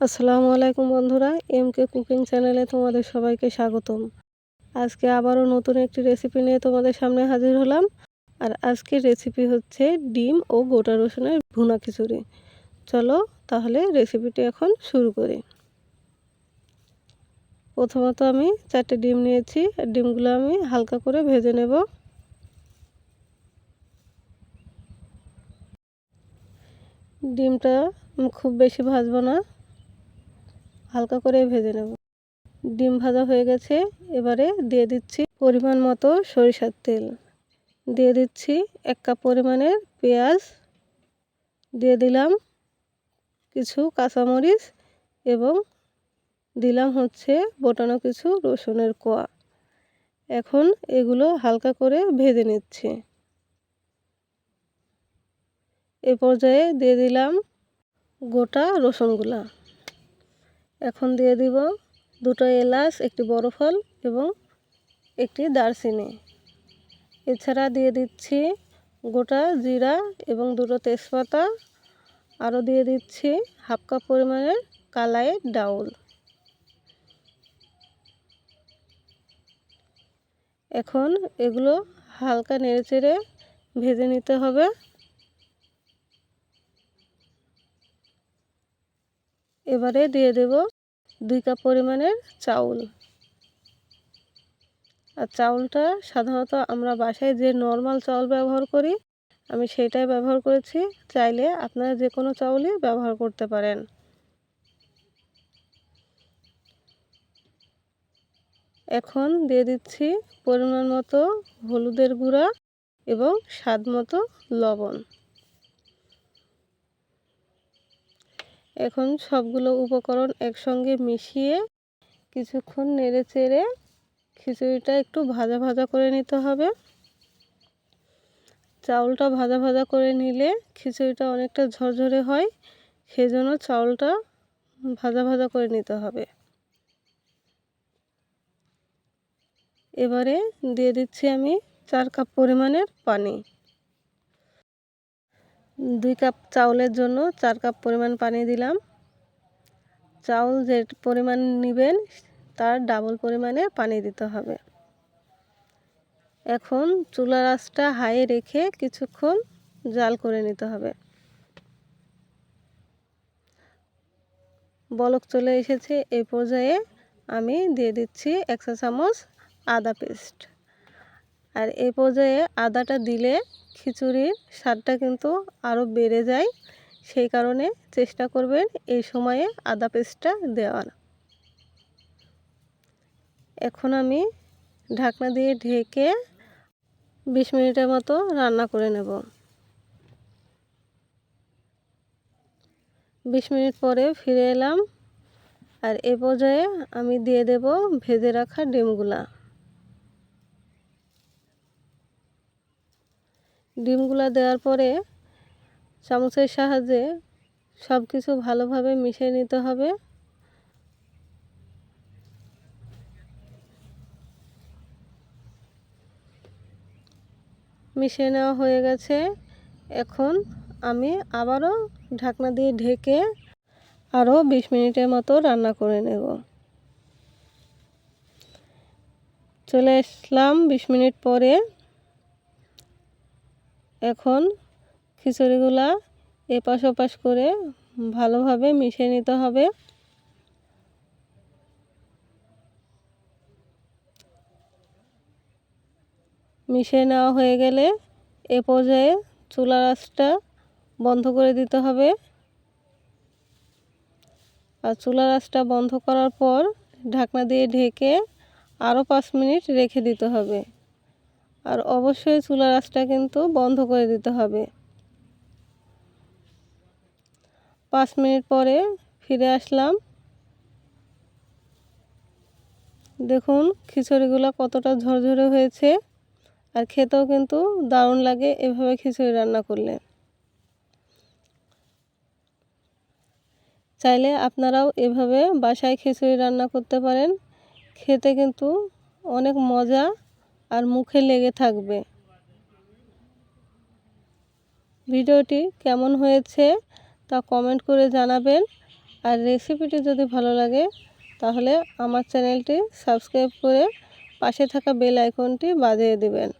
আসসালামু আলাইকুম বন্ধুরা এম কে কুকিং চ্যানেলে তোমাদের সবাইকে স্বাগতম। আজকে আবারও নতুন একটি রেসিপি নিয়ে তোমাদের সামনে হাজির হলাম। আর আজকের রেসিপি হচ্ছে ডিম ও গোটা রসুনের ভুনা খিচুড়ি। চলো তাহলে রেসিপিটি এখন শুরু করি। প্রথমত আমি চারটে ডিম নিয়েছি ডিমগুলো আমি হালকা করে ভেজে নেব। ডিমটা খুব বেশি ভাজবো না। হালকা করে ভেজে নেব। ডিম ভাজা হয়ে গেছে, এবারে দিয়ে দিচ্ছি পরিমাণ মতো সরিষার তেল। দিয়ে দিচ্ছি এক কাপ পরিমাণের পেঁয়াজ। দিয়ে দিলাম কিছু কাঁচামরিচ এবং দিলাম হচ্ছে বোটানো কিছু রসুনের কোয়া। এখন এগুলো হালকা করে ভেজে নিচ্ছি। এ পর্যায়ে দিয়ে দিলাম গোটা রসুনগুলা। এখন দিয়ে দিব দুটো এলাচ, একটি বড় ফল এবং একটি দারচিনি। এছাড়া দিয়ে দিচ্ছি গোটা জিরা এবং দুটো তেজপাতা। আরও দিয়ে দিচ্ছি হাফ কাপ পরিমাণের কালাই ডাউল। এখন এগুলো হালকা নেড়েচেড়ে ভেজে নিতে হবে। এবারে দিয়ে দেব দুই কাপ পরিমাণের চাউল। আর চাউলটা সাধারণত আমরা বাসায় যে নর্মাল চাউল ব্যবহার করি, আমি সেটাই ব্যবহার করেছি। চাইলে আপনারা যে কোনো চাউলই ব্যবহার করতে পারেন। এখন দিয়ে দিচ্ছি পরিমাণ মতো হলুদের গুঁড়া এবং স্বাদ মতো লবণ। এখন সবগুলো উপকরণ একসঙ্গে মিশিয়ে কিছুক্ষণ নেড়ে চেড়ে খিচুড়িটা একটু ভাজা ভাজা করে নিতে হবে। চাউলটা ভাজা ভাজা করে নিলে খিচুড়িটা অনেকটা ঝরঝরে হয়, সেজন্য চাউলটা ভাজা ভাজা করে নিতে হবে। এবারে দিয়ে দিচ্ছি আমি চার কাপ পরিমাণের পানি। দুই কাপ চাউলের জন্য চার কাপ পরিমাণ পানি দিলাম। চাউল যে পরিমাণ নেবেন, তার ডাবল পরিমাণে পানি দিতে হবে। এখন চুলার আঁচটা হাইয়ে রেখে কিছুক্ষণ জাল করে নিতে হবে। বলক চলে এসেছে এই পর্যায়ে আমি দিয়ে দিচ্ছি একশো চামচ আদা পেস্ট। আর এই পর্যায়ে আদাটা দিলে খিচুড়ির স্বাদটা কিন্তু আরও বেড়ে যায়। সেই কারণে চেষ্টা করবেন এই সময়ে আদা পেস্টটা দেওয়ার। এখন আমি ঢাকনা দিয়ে ঢেকে বিশ মিনিটের মতো রান্না করে নেব। বিশ মিনিট পরে ফিরে এলাম। আর এ পর্যায়ে আমি দিয়ে দেব ভেজে রাখা ডিমগুলা। ডিমগুলো দেওয়ার পরে চামচের সাহায্যে সব কিছু ভালোভাবে মিশিয়ে নিতে হবে। মিশিয়ে নেওয়া হয়ে গেছে। এখন আমি আবারও ঢাকনা দিয়ে ঢেকে আরও বিশ মিনিটের মতো রান্না করে নেব। চলে আসলাম বিশ মিনিট পরে। এখন খিচুড়িগুলা এপাশ ওপাশ করে ভালোভাবে মিশিয়ে নিতে হবে। মিশিয়ে নেওয়া হয়ে গেলে এ পর্যায়ে চুলার আঁচটা বন্ধ করে দিতে হবে। আর চুলার আঁচটা বন্ধ করার পর ঢাকনা দিয়ে ঢেকে আরও পাঁচ মিনিট রেখে দিতে হবে। আর অবশ্যই চুলার আঁচটা কিন্তু বন্ধ করে দিতে হবে। পাঁচ মিনিট পরে ফিরে আসলাম। দেখুন খিচুড়িগুলো কতটা ঝরঝরে হয়েছে আর খেতেও কিন্তু দারুণ লাগে এভাবে খিচুড়ি রান্না করলে। চাইলে আপনারাও এভাবে বাসায় খিচুড়ি রান্না করতে পারেন। খেতে কিন্তু অনেক মজা আর মুখে লেগে থাকবে। ভিডিওটি কেমন হয়েছে তা কমেন্ট করে জানাবেন। আর রেসিপিটি যদি ভালো লাগে, তাহলে আমার চ্যানেলটি সাবস্ক্রাইব করে পাশে থাকা বেল আইকনটি বাজিয়ে দেবেন।